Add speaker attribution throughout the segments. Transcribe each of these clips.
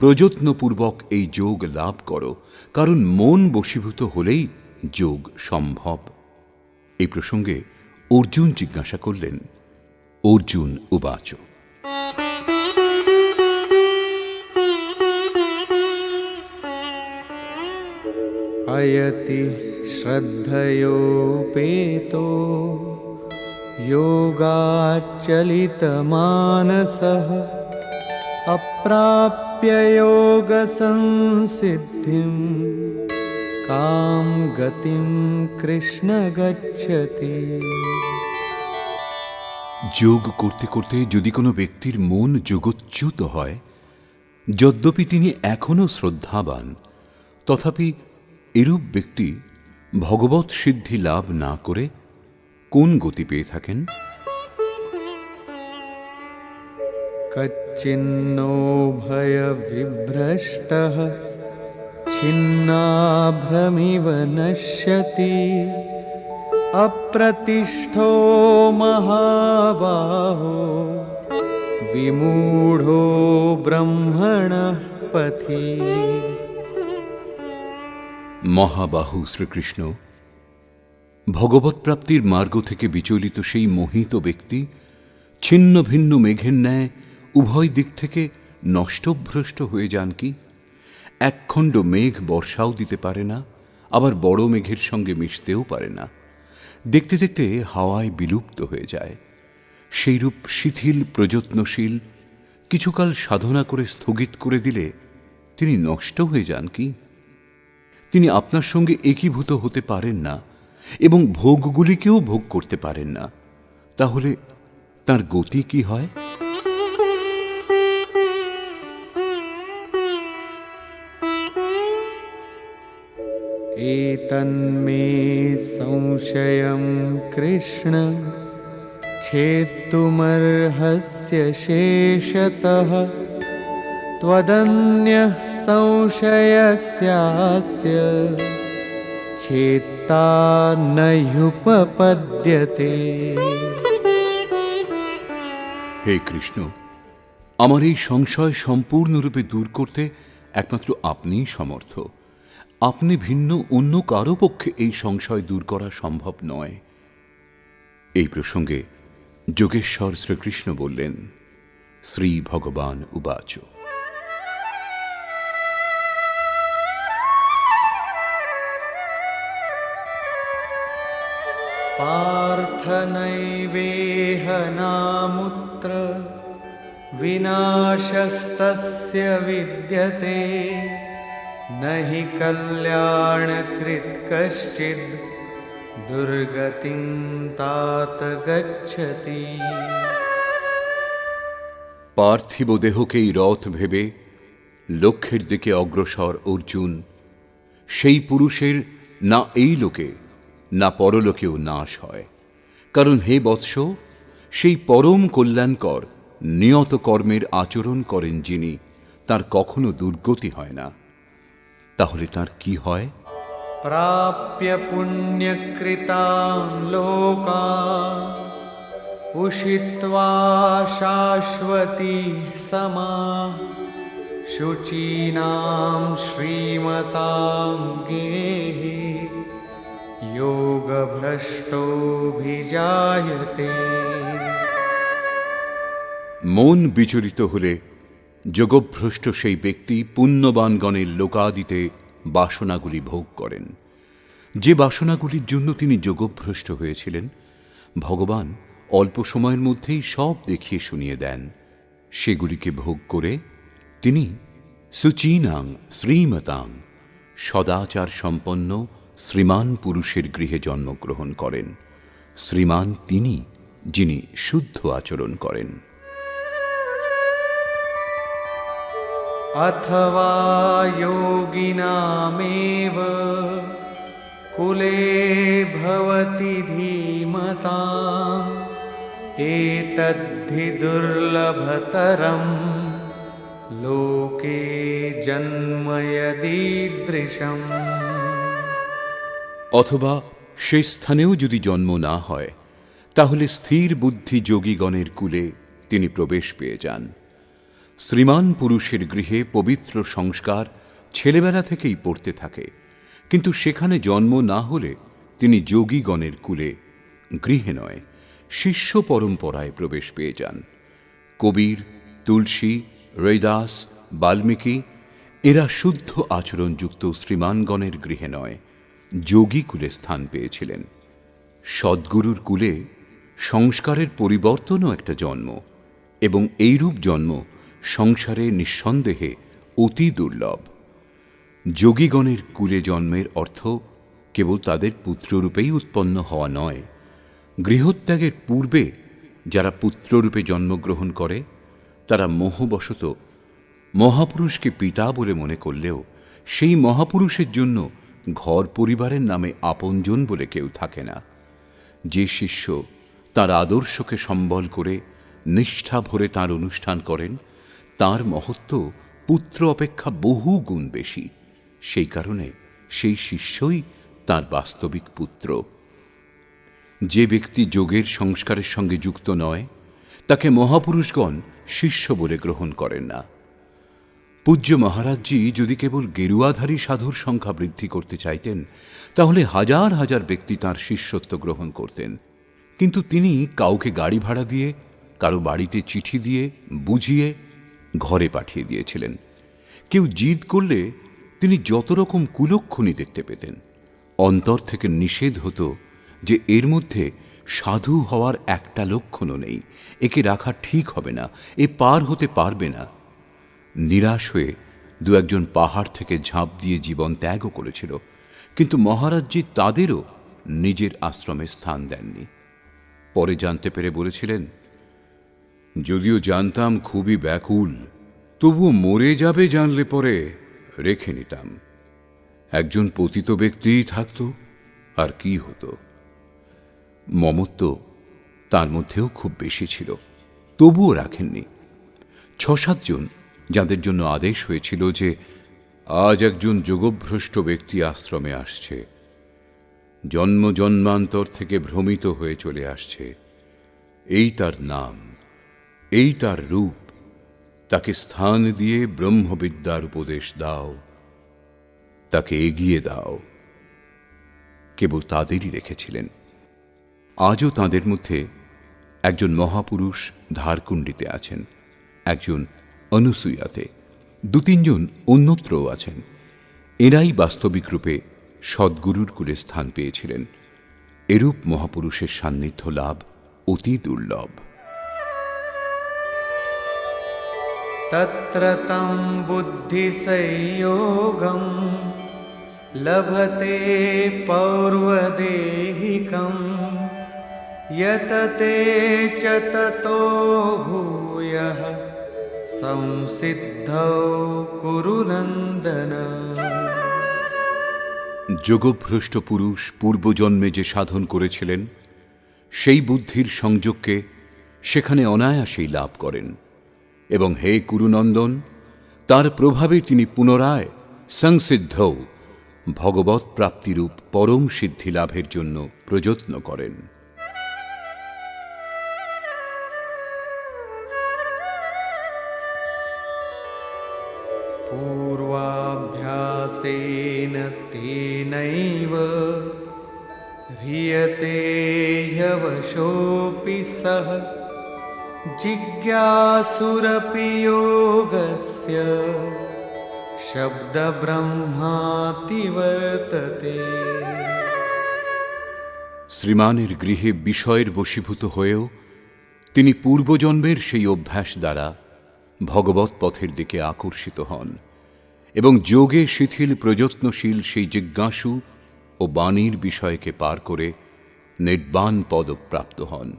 Speaker 1: প্রযত্নপূর্বক এই যোগ লাভ করো কারণ মন বশীভূত হলেই যোগ সম্ভব এই প্রসঙ্গে অর্জুন জিজ্ঞাসা করলেন অর্জুন উবাচ
Speaker 2: अयति श्रद्धयोपेतो योगाच्चलितमानसः अप्राप्य योगसंसिद्धिं कां गतिं कृष्ण गच्छति
Speaker 1: যোগ করতে করতে যদি কোনো ব্যক্তির মন যোগচ্যুত হয় যদ্যপি তিনি এখনও শ্রদ্ধাবান তথাপি এরূপ ব্যক্তি ভগবত সিদ্ধি লাভ না করে কোন গতি পেয়ে থাকেন
Speaker 2: कच्चिन्नो भयविभ्रष्टः छिन्नाभ्रमिव नश्यति अप्रतिष्ठो महाबाहो विमूढो ब्रह्मणः पथि
Speaker 1: মহাবাহু শ্রীকৃষ্ণ ভগবত প্রাপ্তির মার্গ থেকে বিচলিত সেই মোহিত ব্যক্তি ছিন্ন ভিন্ন মেঘের ন্যায় উভয় দিক থেকে নষ্টভ্রষ্ট হয়ে যান কি? একখণ্ড মেঘ বর্ষাও দিতে পারে না, আবার বড় মেঘের সঙ্গে মিশতেও পারে না। দেখতে দেখতে হাওয়ায় বিলুপ্ত হয়ে যায়। সেইরূপ শিথিল, প্রযত্নশীল, কিছুকাল সাধনা করে স্থগিত করে দিলে তিনি নষ্ট হয়ে যান কি? তিনি আপনার সঙ্গে একীভূত হতে পারেন না এবং ভোগগুলিকেও ভোগ করতে পারেন না। তাহলে তার গতি কি হয়?
Speaker 2: एतन्मे संशयं कृष्ण छेत्तुमर्हस्य शेषतः त्वदन्यः संशयस्यास्य चेत्ता न ह्युपपद्यते
Speaker 1: হে কৃষ্ণ আমার এই সংশয় সম্পূর্ণরূপে দূর করতে একমাত্র আপনিই সমর্থ আপনি ভিন্ন অন্য কারো পক্ষে এই সংশয় দূর করা সম্ভব নয় এই প্রসঙ্গে যোগেশ্বর শ্রীকৃষ্ণ বললেন শ্রী ভগবান উবাচ
Speaker 2: पार्थनैवेह नामुत्र विनाशस्तस्य विद्यते न हि कल्याणकृत् कश्चिद् दुर्गतिं तात गच्छति
Speaker 1: পার্থিব দেহকেই রথ ভেবে লক্ষ্যের দিকে অগ্রসর অর্জুন সেই পুরুষের না এই লোকে না পরলোকেও নাশ হয় কারণ হে বৎস সেই পরম কল্যাণকর নিয়ত কর্মের আচরণ করেন যিনি তার কখনো দুর্গতি হয় না তাহলে তার কি হয়?
Speaker 2: প্রাপ্য পুণ্যকৃতাম লোকা, উষিত্বা শাশ্বতী সমা, শুচীনাম শ্রীমতাম গেহে যোগভ্রষ্টভিজায়তে
Speaker 1: মন বিচলিত হলে যোগভ্রষ্ট সেই ব্যক্তি পুণ্যবানগণের লোকাদিতে বাসনাগুলি ভোগ করেন। যে বাসনাগুলির জন্য তিনি যোগভ্রষ্ট হয়েছিলেন, ভগবান অল্প সময়ের মধ্যেই সব দেখিয়ে শুনিয়ে দেন। সেগুলিকে ভোগ করে তিনি সুচীনাং শ্রীমতাং সদাচার সম্পন্ন শ্রীমান পুরুষের গৃহে জন্মগ্রহণ করেন। শ্রীমান তিনি যিনি শুদ্ধ আচরণ করেন।
Speaker 2: अथवा योगिनामेव कुले भवति धीमताम् एतद्धि दुर्लभतरं लोके जन्म यदीदृशम्
Speaker 1: অথবা সে স্থানেও যদি জন্ম না হয় তাহলে স্থির বুদ্ধি যোগীগণের কুলে তিনি প্রবেশ পেয়ে যান শ্রীমান পুরুষের গৃহে পবিত্র সংস্কার ছেলেবেলা থেকেই পড়তে থাকে। কিন্তু সেখানে জন্ম না হলে তিনি যোগীগণের কুলে গৃহে নয়, শিষ্য পরম্পরায় প্রবেশ পেয়ে যান। কবির, তুলসী, রৈদাস, বাল্মীকি, এরা শুদ্ধ আচরণযুক্ত শ্রীমানগণের গৃহে নয়, যোগী কুলে স্থান পেয়েছিলেন। সদ্গুরুর কুলে সংস্কারের পরিবর্তনও একটা জন্ম, এবং এইরূপ জন্ম সংসারে নিঃসন্দেহে অতি দুর্লভ। যোগীগণের কুলে জন্মের অর্থ কেবল তাদের পুত্ররূপেই উৎপন্ন হওয়া নয়। গৃহত্যাগের পূর্বে যারা পুত্ররূপে জন্মগ্রহণ করে, তারা মোহবশত মহাপুরুষকে পিতা বলে মনে করলেও সেই মহাপুরুষের জন্য ঘর পরিবারের নামে আপনজন বলে কেউ থাকে না। যে শিষ্য তার আদর্শকে সম্বল করে নিষ্ঠা ভরে তার অনুষ্ঠান করেন তার মহত্ব পুত্র অপেক্ষা বহু গুণ বেশি। সেই কারণে সেই শিষ্যই তার বাস্তবিক পুত্র। যে ব্যক্তি যোগের সংস্কারের সঙ্গে যুক্ত নয়, তাকে মহাপুরুষগণ শিষ্য বলে গ্রহণ করেন না। পূজ্য মহারাজজি যদি কেবল গেরুয়াধারী সাধুর সংখ্যা বৃদ্ধি করতে চাইতেন, তাহলে হাজার হাজার ব্যক্তি তার শিষ্যত্ব গ্রহণ করতেন। কিন্তু তিনি কাউকে গাড়ি ভাড়া দিয়ে, কারও বাড়িতে চিঠি দিয়ে, বুঝিয়ে ঘরে পাঠিয়ে দিয়েছিলেন। কেউ জিদ করলে তিনি যত রকম কুলক্ষণী দেখতে পেতেন। অন্তর থেকে নিষেধ হতো যে এর মধ্যে সাধু হওয়ার একটা লক্ষণও নেই। একে রাখা ঠিক হবে না, এ পার হতে পারবে না। নিরাশ হয়ে দু একজন পাহাড় থেকে ঝাঁপ দিয়ে জীবন ত্যাগও করেছিল। কিন্তু মহারাজজি তাদেরও নিজের আশ্রমে স্থান দেননি। পরে জানতে পেরে বলেছিলেন যদিও জানতাম খুবই ব্যাকুল, তবুও মরে যাবে জানলে পরে রেখে নিতাম। একজন পতিত ব্যক্তিই থাকতো, আর কি হতো? মমত্ব তার মধ্যেও খুব বেশি ছিল, তবুও রাখেননি। ছ সাতজন যাদের জন্য আদেশ হয়েছিল যে আজ একজন যোগভ্রষ্ট ব্যক্তি আশ্রমে আসছে, জন্ম জন্মান্তর থেকে ভ্রমিত হয়ে চলে আসছে, এই তার নাম। এই তার রূপ। তাকে স্থান দিয়ে ব্রহ্মবিদ্যার উপদেশ দাও। তাকে এগিয়ে দাও। কেবল তাদেরই রেখেছিলেন। আজও তাদের মধ্যে একজন মহাপুরুষ ধারকুণ্ডিতে আছেন, একজন অনুসূয়াতে, দু তিনজন অন্যত্রও আছেন। এরাই বাস্তবিক রূপে সদ্গুরুর কুলে স্থান পেয়েছিলেন। এরূপ মহাপুরুষের সান্নিধ্য লাভ অতি দুর্লভ।
Speaker 2: तत्र तं बुद्धिसंयोगं लभते पौर्वदेहिकं यतते च ततो भूयः संसिद्धौ कुरु नन्दन
Speaker 1: যোগভ্রষ্ট পুরুষ পূর্বজন্মে যে সাধন করেছিলেন সেই বুদ্ধির সংযোগকে সেখানে অনায়াসেই লাভ করেন এবং হে কুরুনন্দন তার প্রভাবে তিনি পুনরায় সংসিদ্ধ ভগবৎ প্রাপ্তিরূপ পরম সিদ্ধি লাভের জন্য প্রযত্ন করেন
Speaker 2: पूर्वाभ्यासेन तेनैव ह्रियते ह्यवशोऽपि सः जिज्ञासुरपि योगस्य शब्दब्रह्माति वर्तते
Speaker 1: শ্রীমানের গৃহে বিষয়ের বশীভূত হয়েও তিনি পূর্বজন্মের সেই অভ্যাস দ্বারা ভগবৎ পথের দিকে আকর্ষিত হন এবং যোগে শিথিল প্রযত্নশীল সেই জিজ্ঞাসু ও বাণীর বিষয়কে পার করে নির্বাণ পদপ্রাপ্ত হন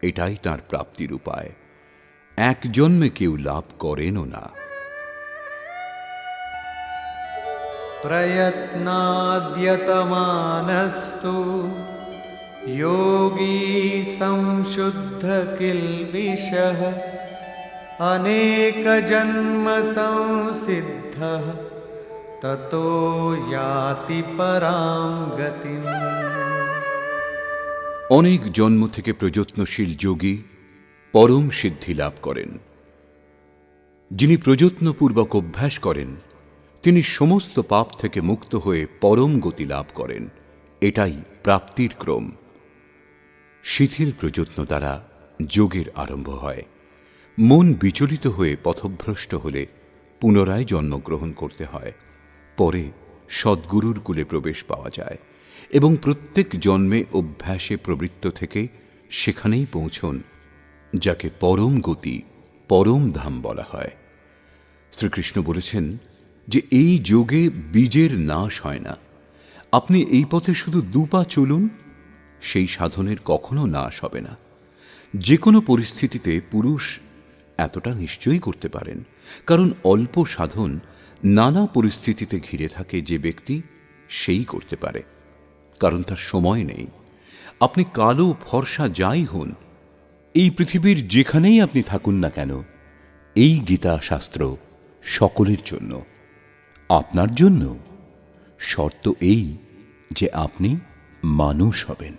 Speaker 1: এটাই তার প্রাপ্তির উপায় এক জন্মে কেউ লাভ করেনও না
Speaker 2: प्रयत्नाद्यतमानस्तु योगी संशुद्धकिल्बिषः अनेकजन्मसंसिद्धः ततो याति परां गतिम्
Speaker 1: অনেক জন্ম থেকে প্রযত্নশীল যোগী পরম সিদ্ধি লাভ করেন। যিনি প্রযত্নপূর্বক অভ্যাস করেন, তিনি সমস্ত পাপ থেকে মুক্ত হয়ে পরম গতি লাভ করেন। এটাই প্রাপ্তির ক্রম। শিথিল প্রযত্ন দ্বারা যোগের আরম্ভ হয়। মন বিচলিত হয়ে পথভ্রষ্ট হলে পুনরায় জন্মগ্রহণ করতে হয়। পরে সদ্গুরুর কুলে প্রবেশ পাওয়া যায়। এবং প্রত্যেক জন্মে অভ্যাসে প্রবৃত্ত থেকে সেখানেই পৌঁছন, যাকে পরম গতি, পরম ধাম বলা হয়। শ্রীকৃষ্ণ বলেছেন যে এই যোগে বীজের নাশ হয় না। আপনি এই পথে শুধু দুপা চলুন, সেই সাধনের কখনো নাশ হবে না। যে কোনো পরিস্থিতিতে পুরুষ এতটা নিশ্চয়ই করতে পারেন, কারণ অল্প সাধন নানা পরিস্থিতিতে ঘিরে থাকে যে ব্যক্তি সেই করতে পারে। কারণ তার সময় নেই। আপনি কালো, ফর্সা যাই হন, এই পৃথিবীর যেখানেই আপনি থাকুন না কেন, এই গীতা শাস্ত্র সকলের জন্য, আপনার জন্য। শর্ত এই যে আপনি মানুষ হবেন।